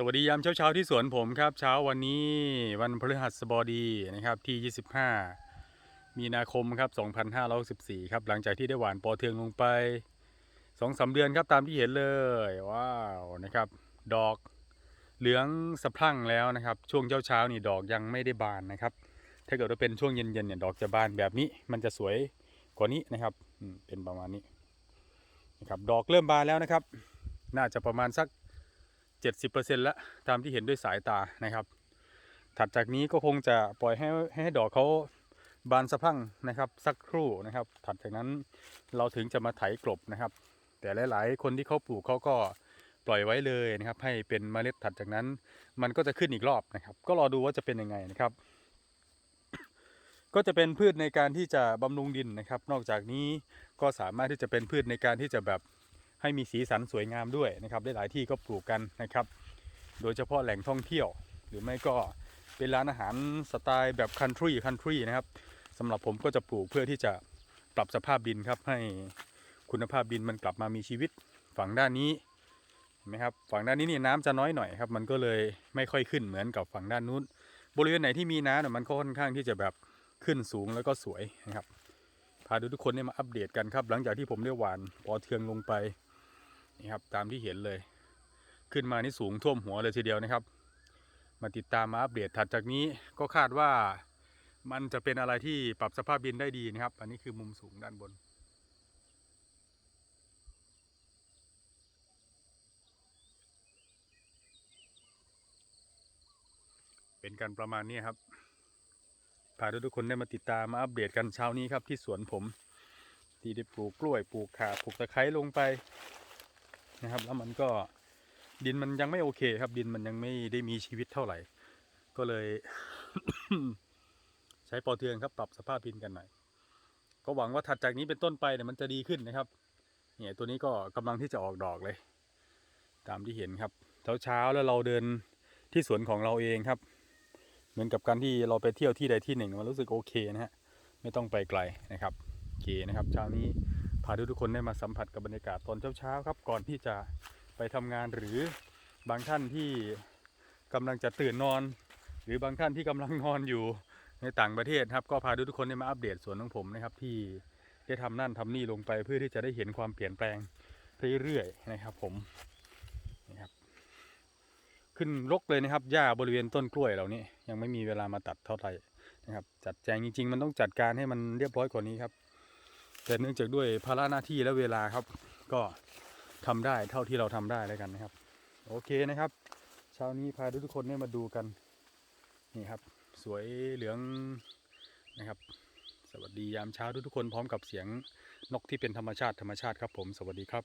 สวัสดียามเช้าเช้าๆที่สวนผมครับ เช้าวันนี้วันพฤหัสบดีนะครับที่ 25 มีนาคมครับ2564ครับหลังจากที่ได้หว่านปอเทืองลงไป2อสาเดือนครับตามที่เห็นเลยว้าวนะครับ ดอกเหลืองสะพรั่งแล้วนะครับ ช่วงเช้าเช้าๆนี่ดอกยังไม่ได้บานนะครับ ถ้าเกิดว่าเป็นช่วงเย็นๆเนี่ยดอกจะบานแบบนี้ มันจะสวยกว่านี้นะครับเป็นประมาณนี้นะครับดอกเริ่มบานแล้วนะครับ น่าจะประมาณสัก 70%แล้วตามที่เห็นด้วยสายตานะครับ ถัดจากนี้ก็คงจะปล่อยให้ให้ดอกเขาบานสะพั่งนะครับ สักครู่นะครับ ถัดจากนั้นเราถึงจะมาไถกลบนะครับ แต่หลาย ๆ คนที่เขาปลูกเขาก็ปล่อยไว้เลยนะครับ ให้เป็นเมล็ดถัดจากนั้น มันก็จะขึ้นอีกรอบนะครับ ก็รอดูว่าจะเป็นยังไงนะครับ ก็จะเป็นพืชในการที่จะบำรุงดินนะครับ นอกจากนี้ก็สามารถที่จะเป็นพืชในการที่จะแบบ ให้มีสีสันสวยงามด้วยนะครับหลายๆที่ก็ปลูกกันนะครับ โดยเฉพาะแหล่งท่องเที่ยว หรือไม่ก็เป็นร้านอาหารสไตล์แบบคันทรีคันทรีนะครับสำหรับผมก็จะปลูกเพื่อที่จะปรับสภาพดินครับให้คุณภาพดินมันกลับมามีชีวิตฝั่งด้านนี้เห็นไหมครับฝั่งด้านนี้นี่น้ำจะน้อยหน่อยครับมันก็เลยไม่ค่อยขึ้นเหมือนกับฝั่งด้านนู้น บริเวณไหนที่มีน้ำเนี่ยมันค่อนข้างที่จะแบบขึ้นสูงแล้วก็สวยนะครับพาดูทุกคนเนี่ยมาอัปเดตกันครับ หลังจากที่ผมได้หว่านปอเทืองลงไป นี่ครับตามที่เห็นเลย ขึ้นมานี่สูงท่วมหัวเลยทีเดียวนะครับ มาติดตามมาอัปเดตถัดจากนี้ก็คาดว่ามันจะเป็นอะไรที่ปรับสภาพดินได้ดีนะครับ อันนี้คือมุมสูงด้านบนเป็นการประมาณนี้ครับพาทุกคนได้มาติดตามมาอัปเดตกันเช้านี้ครับที่สวนผม ที่ได้ปลูกกล้วยปลูกข่าปลูกตะไคร้ลงไป นะครับ แล้วมันก็ดินมันยังไม่โอเคครับ ดินมันยังไม่ได้มีชีวิตเท่าไหร่ ก็เลย ใช้ปอเทืองครับ ปรับสภาพดินกันหน่อย ก็หวังว่าถัดจากนี้เป็นต้นไปเนี่ยมันจะดีขึ้นนะครับ เนี่ยตัวนี้ก็กำลังที่จะออกดอกเลย ตามที่เห็นครับเช้าๆแล้วเราเดินที่สวนของเราเองครับ เหมือนกับการที่เราไปเที่ยวที่ใดที่หนึ่งมันรู้สึกโอเคนะฮะไม่ต้องไปไกลนะครับโอเคนะครับเช้านี้าทุกคนได้มาสัมผัสกับบรรยากาศตอนเช้าๆครับ ก่อนที่จะไปทำงานหรือบางท่านที่กำลังจะตื่นนอน หรือบางท่านที่กำลังนอนอยู่ในต่างประเทศครับ ก็พาทุกคนได้มาอัปเดตสวนของผมนะครับ ที่ได้ทำนั่นทำนี่ลงไปเพื่อที่จะได้เห็นความเปลี่ยนแปลงเรื่อยๆนะครับ ผมนี่ครับขึ้นรกเลยนะครับหญ้าบริเวณต้นกล้วยเหล่านี้ยังไม่มีเวลามาตัดเท่าไหร่นะครับ จัดแจงจริง ๆ มันต้องจัดการให้มันเรียบร้อยกว่านี้ครับ แต่เนื่องจากด้วยภาระหน้าที่และเวลาครับ ก็ทำได้เท่าที่เราทำได้แล้วกันนะครับ โอเคนะครับเช้านี้พาทุกคนเนี่ยมาดูกันนี่ครับ สวยเหลืองนะครับ สวัสดียามเช้าทุกทุกคนพร้อมกับเสียงนกที่เป็นธรรมชาติธรรมชาติครับผมสวัสดีครับ